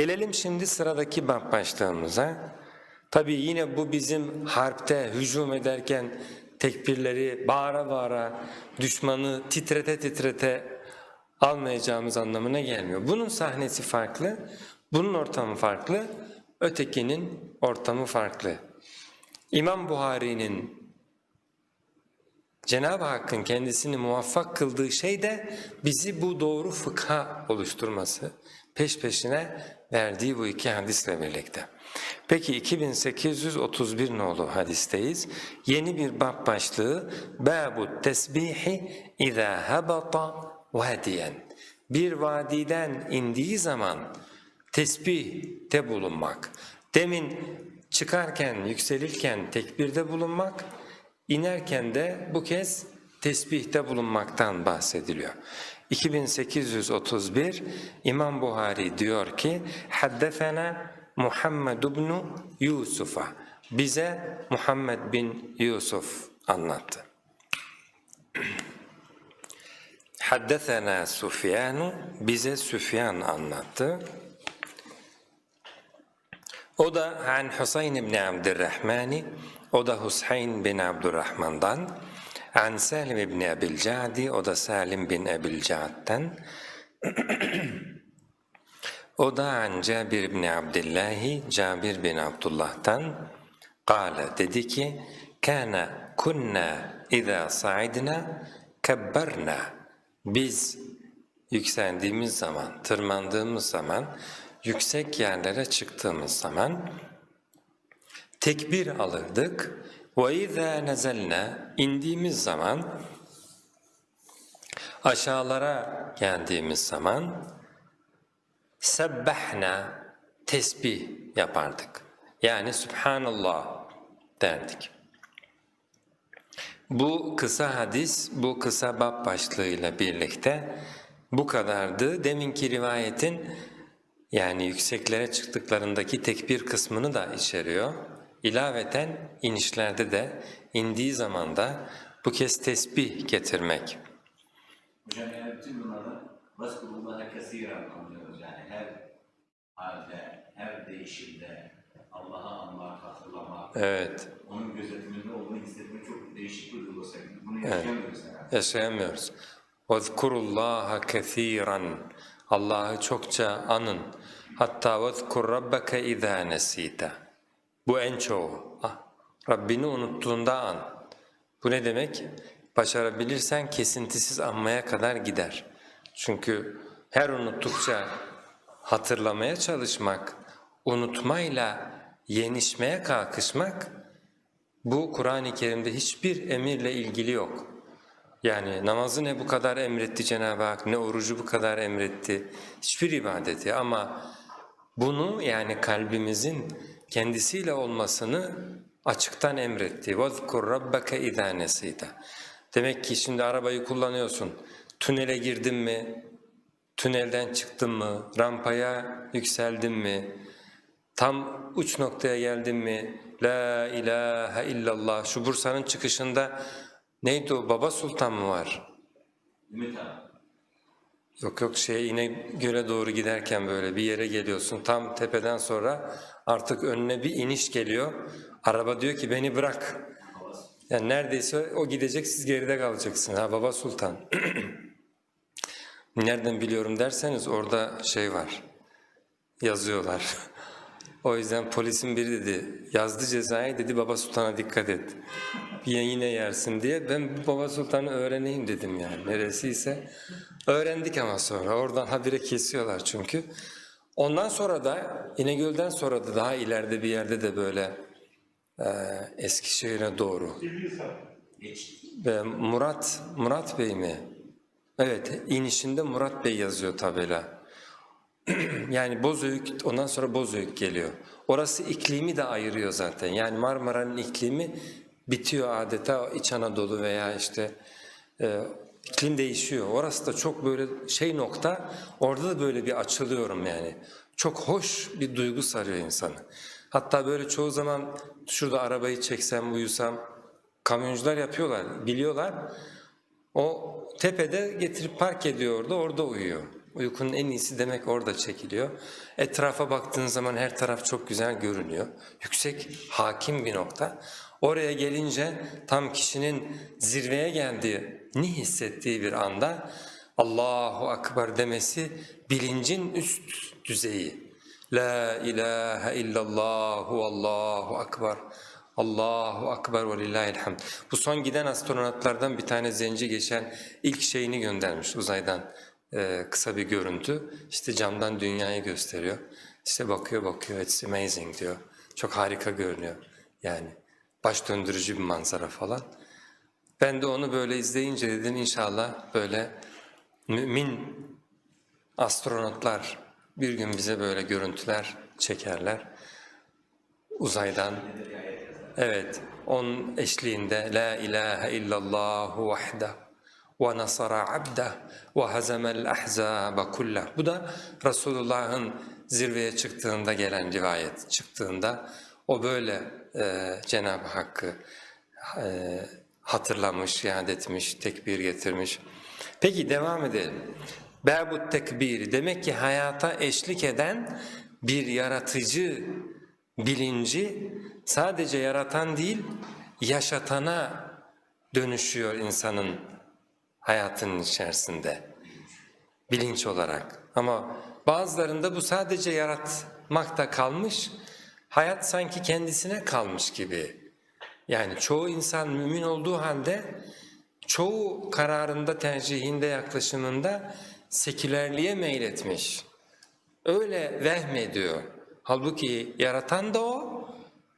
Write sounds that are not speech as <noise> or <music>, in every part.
Gelelim şimdi sıradaki bab başlığımıza. Tabii yine bu bizim harpte hücum ederken tekbirleri bağıra bağıra düşmanı titrete titrete almayacağımız anlamına gelmiyor. Bunun sahnesi farklı, bunun ortamı farklı, ötekinin ortamı farklı. İmam Buhari'nin Cenab-ı Hakk'ın kendisini muvaffak kıldığı şey de bizi bu doğru fıkha oluşturması, peş peşine verdiği bu iki hadisle birlikte. Peki 2831 nolu hadisteyiz. Yeni bir bab başlığı Babu tesbihi izâ hebata vadiyen. Bir vadiden indiği zaman tesbihte bulunmak. Demin çıkarken, yükselirken tekbirde bulunmak, inerken de bu kez tesbihte bulunmaktan bahsediliyor. 2831 İmam Buhari diyor ki Haddefena Muhammed ibn Yusuf'a bize Muhammed bin Yusuf anlattı. Haddesena Süfyanu bize Süfyan anlattı. O da an Husayn ibn Abdurrahmani, o da Husayn bin Abdurrahman'dan, an Salim ibn Ebil Ca'di, o da Salim bin Ebil Ca'd'den, <clears throat> o da an Cabir ibn Abdillahi, Cabir bin Abdullah'tan, Kale dedi ki, Kana kunna iza sa'idna kabbarna. Biz yükseldiğimiz zaman, tırmandığımız zaman, yüksek yerlere çıktığımız zaman tekbir alırdık. وَاِذَا نَزَلْنَا indiğimiz zaman, aşağılara geldiğimiz zaman sebbehna tesbih yapardık. Yani Subhanallah derdik. Bu kısa hadis, bu kısa bab başlığıyla birlikte bu kadardı. Deminki rivayetin yani yükseklere çıktıklarındaki tekbir kısmını da içeriyor. İlaveten inişlerde de indiği zaman da bu kez tesbih getirmek. Hocam yani bütün bunlardan Veskurullah'a kesiren anlıyoruz yani her halde, her değişimde Allah'a anmak, hatırlamak, Evet, onun gözetiminde olduğunu hissetmek çok değişik bir duygu sanki. Bunu yaşayamıyoruz herhalde. yaşayamıyoruz. وَذْكُرُ اللّٰهَ كَثِيرًا Allah'ı çokça anın. Hatta وَذْكُرْ رَبَّكَ اِذَا نَس۪يتَ bu en çoğu. Ah, Rabbini unuttuğunda an. Bu ne demek? Başarabilirsen kesintisiz anmaya kadar gider. Çünkü her unuttukça hatırlamaya çalışmak, unutmayla yenişmeye kalkışmak bu Kur'an-ı Kerim'de hiçbir emirle ilgili yok. Yani namazı ne bu kadar emretti Cenab-ı Hak, ne orucu bu kadar emretti, hiçbir ibadeti ama bunu yani kalbimizin kendisiyle olmasını açıktan emretti. وَذْكُرْ رَبَّكَ اِذَا نَسِيتَ Demek ki şimdi arabayı kullanıyorsun, tünele girdin mi, tünelden çıktın mı, rampaya yükseldin mi, tam uç noktaya geldin mi, La ilahe illallah, şu Bursa'nın çıkışında neydi o, Baba Sultan mı var? Ümit abi. Yok yok şey İnegöl'e doğru giderken böyle bir yere geliyorsun tam tepeden sonra artık önüne bir iniş geliyor. Araba diyor ki beni bırak. Yani neredeyse o gidecek siz geride kalacaksın ha Baba Sultan. <clears throat> Nereden biliyorum derseniz orada şey var yazıyorlar. <laughs> o yüzden polisin biri dedi yazdı cezayı dedi Baba Sultan'a dikkat et. Yine yersin diye ben Baba Sultan'ı öğreneyim dedim yani neresiyse. Öğrendik ama sonra oradan habire kesiyorlar çünkü. Ondan sonra da İnegöl'den sonra da daha ileride bir yerde de böyle e, Eskişehir'e doğru. Ve Murat, Murat Bey mi? Evet, inişinde Murat Bey yazıyor tabela. <clears throat> yani Bozüyük, ondan sonra Bozüyük geliyor. Orası iklimi de ayırıyor zaten. Yani Marmara'nın iklimi bitiyor adeta İç Anadolu veya işte e, iklim değişiyor. Orası da çok böyle şey nokta, orada da böyle bir açılıyorum yani. Çok hoş bir duygu sarıyor insanı. Hatta böyle çoğu zaman şurada arabayı çeksem, uyusam, kamyoncular yapıyorlar, biliyorlar. O tepede getirip park ediyor orada, orada uyuyor. Uykunun en iyisi demek orada çekiliyor. Etrafa baktığın zaman her taraf çok güzel görünüyor. Yüksek, hakim bir nokta. Oraya gelince tam kişinin zirveye geldiğini hissettiği bir anda Allahu Ekber demesi bilincin üst düzeyi. La ilahe illallahu Allahu Ekber. Allahu Ekber ve lillahil hamd. Bu son giden astronotlardan bir tane zenci geçen ilk şeyini göndermiş uzaydan. Ee, kısa bir görüntü. İşte camdan dünyayı gösteriyor. İşte bakıyor bakıyor it's amazing diyor. Çok harika görünüyor. Yani baş döndürücü bir manzara falan. Ben de onu böyle izleyince dedim inşallah böyle mümin astronotlar bir gün bize böyle görüntüler çekerler. Uzaydan. Evet, onun eşliğinde La ilahe illallahu vahda ve nasara abda ve hazemel ahzabe kullah. Bu da Resulullah'ın zirveye çıktığında gelen rivayet çıktığında o böyle e, Cenab-ı Hakk'ı e, hatırlamış, yad etmiş, tekbir getirmiş. Peki devam edelim. Babut tekbir demek ki hayata eşlik eden bir yaratıcı bilinci sadece yaratan değil, yaşatana dönüşüyor insanın hayatının içerisinde bilinç olarak. Ama bazılarında bu sadece yaratmakta kalmış, hayat sanki kendisine kalmış gibi. Yani çoğu insan mümin olduğu halde çoğu kararında, tercihinde, yaklaşımında sekülerliğe meyletmiş. Öyle vehmediyor. Halbuki yaratan da o,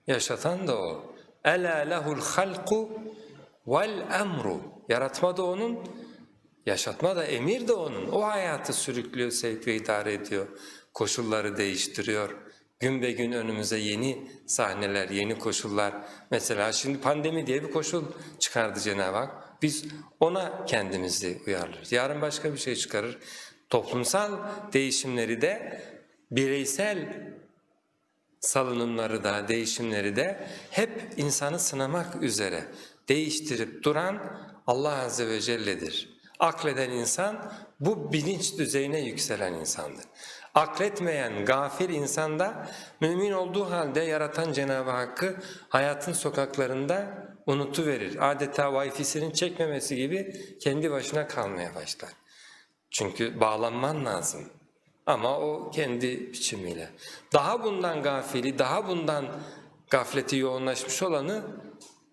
yaşatan da o. Ela lehul halku vel emru. Yaratma da onun, yaşatma da emir de onun. O hayatı sürüklüyor, sevk ve idare ediyor. Koşulları değiştiriyor. Gün be gün önümüze yeni sahneler, yeni koşullar. Mesela şimdi pandemi diye bir koşul çıkardı Cenab-ı Hak. Biz ona kendimizi uyarlıyoruz. Yarın başka bir şey çıkarır. Toplumsal değişimleri de bireysel salınımları da, değişimleri de hep insanı sınamak üzere değiştirip duran Allah Azze ve Celle'dir. Akleden insan bu bilinç düzeyine yükselen insandır. Akletmeyen gafil insan da mümin olduğu halde yaratan Cenab-ı Hakk'ı hayatın sokaklarında unutuverir. Adeta wifi'sinin çekmemesi gibi kendi başına kalmaya başlar. Çünkü bağlanman lazım. Ama o kendi biçimiyle. Daha bundan gafili, daha bundan gafleti yoğunlaşmış olanı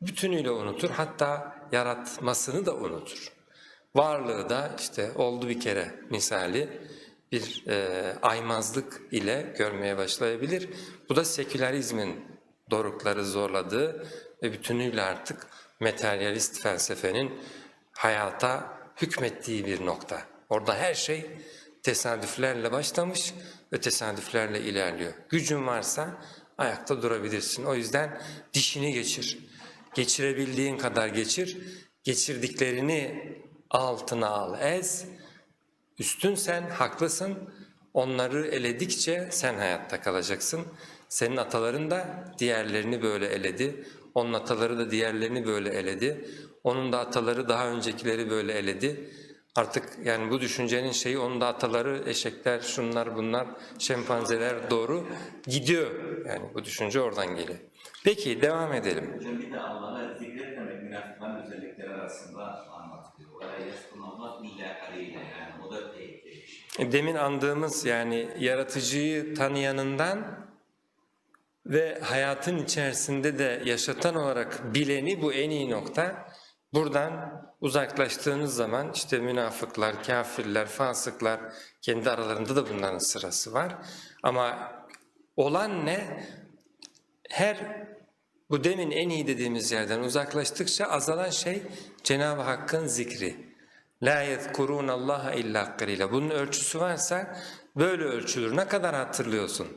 bütünüyle unutur. Hatta yaratmasını da unutur. Varlığı da işte oldu bir kere misali bir e, aymazlık ile görmeye başlayabilir. Bu da sekülerizmin dorukları zorladığı ve bütünüyle artık materyalist felsefenin hayata hükmettiği bir nokta. Orada her şey tesadüflerle başlamış ve tesadüflerle ilerliyor. Gücün varsa ayakta durabilirsin. O yüzden dişini geçir. Geçirebildiğin kadar geçir. Geçirdiklerini altına al, ez. Üstün sen, haklısın. Onları eledikçe sen hayatta kalacaksın. Senin ataların da diğerlerini böyle eledi. Onun ataları da diğerlerini böyle eledi. Onun da ataları daha öncekileri böyle eledi. Artık yani bu düşüncenin şeyi onun da ataları eşekler, şunlar bunlar, şempanzeler doğru gidiyor. Yani bu düşünce oradan geliyor. Peki devam edelim. Hocam bir de Allah'a zikretmemek münafıkların özellikleri arasında Demin andığımız yani yaratıcıyı tanıyanından ve hayatın içerisinde de yaşatan olarak bileni bu en iyi nokta. Buradan uzaklaştığınız zaman işte münafıklar, kafirler, fasıklar kendi aralarında da bunların sırası var. Ama olan ne? Her bu demin en iyi dediğimiz yerden uzaklaştıkça azalan şey Cenab-ı Hakk'ın zikri. La yezkurun Allah illa qalila. Bunun ölçüsü varsa böyle ölçülür. Ne kadar hatırlıyorsun?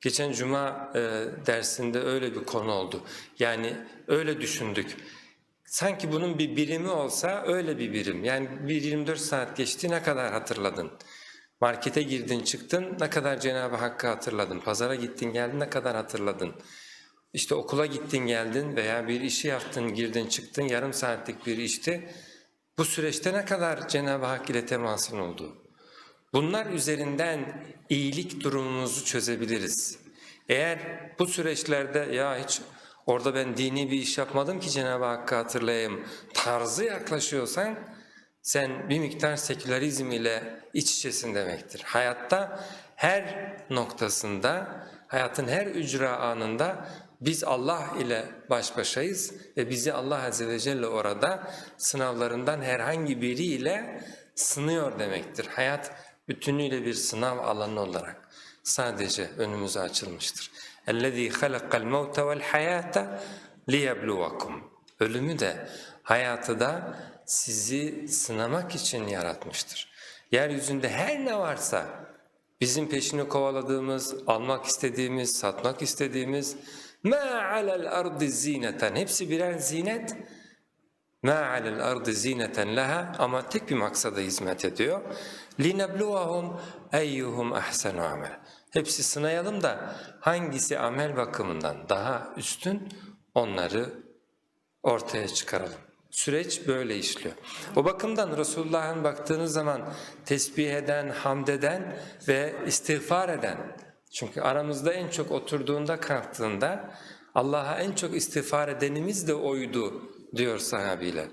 Geçen cuma e, dersinde öyle bir konu oldu. Yani öyle düşündük. Sanki bunun bir birimi olsa öyle bir birim. Yani bir 24 saat geçti ne kadar hatırladın? Markete girdin çıktın ne kadar Cenab-ı Hakk'ı hatırladın? Pazara gittin geldin ne kadar hatırladın? İşte okula gittin geldin veya bir işi yaptın girdin çıktın yarım saatlik bir işti. Bu süreçte ne kadar Cenab-ı Hak ile temasın oldu? Bunlar üzerinden iyilik durumumuzu çözebiliriz. Eğer bu süreçlerde ya hiç orada ben dini bir iş yapmadım ki Cenab-ı Hakk'ı hatırlayayım tarzı yaklaşıyorsan sen bir miktar sekülerizm ile iç içesin demektir. Hayatta her noktasında, hayatın her ücra anında biz Allah ile baş başayız ve bizi Allah Azze ve Celle orada sınavlarından herhangi biriyle sınıyor demektir. Hayat bütünüyle bir sınav alanı olarak sadece önümüze açılmıştır. اَلَّذ۪ي خَلَقَ الْمَوْتَ وَالْحَيَاةَ لِيَبْلُوَكُمْ Ölümü de hayatı da sizi sınamak için yaratmıştır. Yeryüzünde her ne varsa bizim peşini kovaladığımız, almak istediğimiz, satmak istediğimiz مَا عَلَى الْأَرْضِ زِينَةً Hepsi birer zinet. مَا عَلَى الْأَرْضِ زِينَةً لَهَا Ama tek bir maksada hizmet ediyor. لِنَبْلُوَهُمْ اَيُّهُمْ اَحْسَنُ عَمَلًا Hepsi sınayalım da hangisi amel bakımından daha üstün onları ortaya çıkaralım. Süreç böyle işliyor. O bakımdan Resulullah'ın baktığınız zaman tesbih eden, hamd eden ve istiğfar eden. çünkü aramızda en çok oturduğunda kalktığında Allah'a en çok istiğfar edenimiz de oydu diyor sahabiler.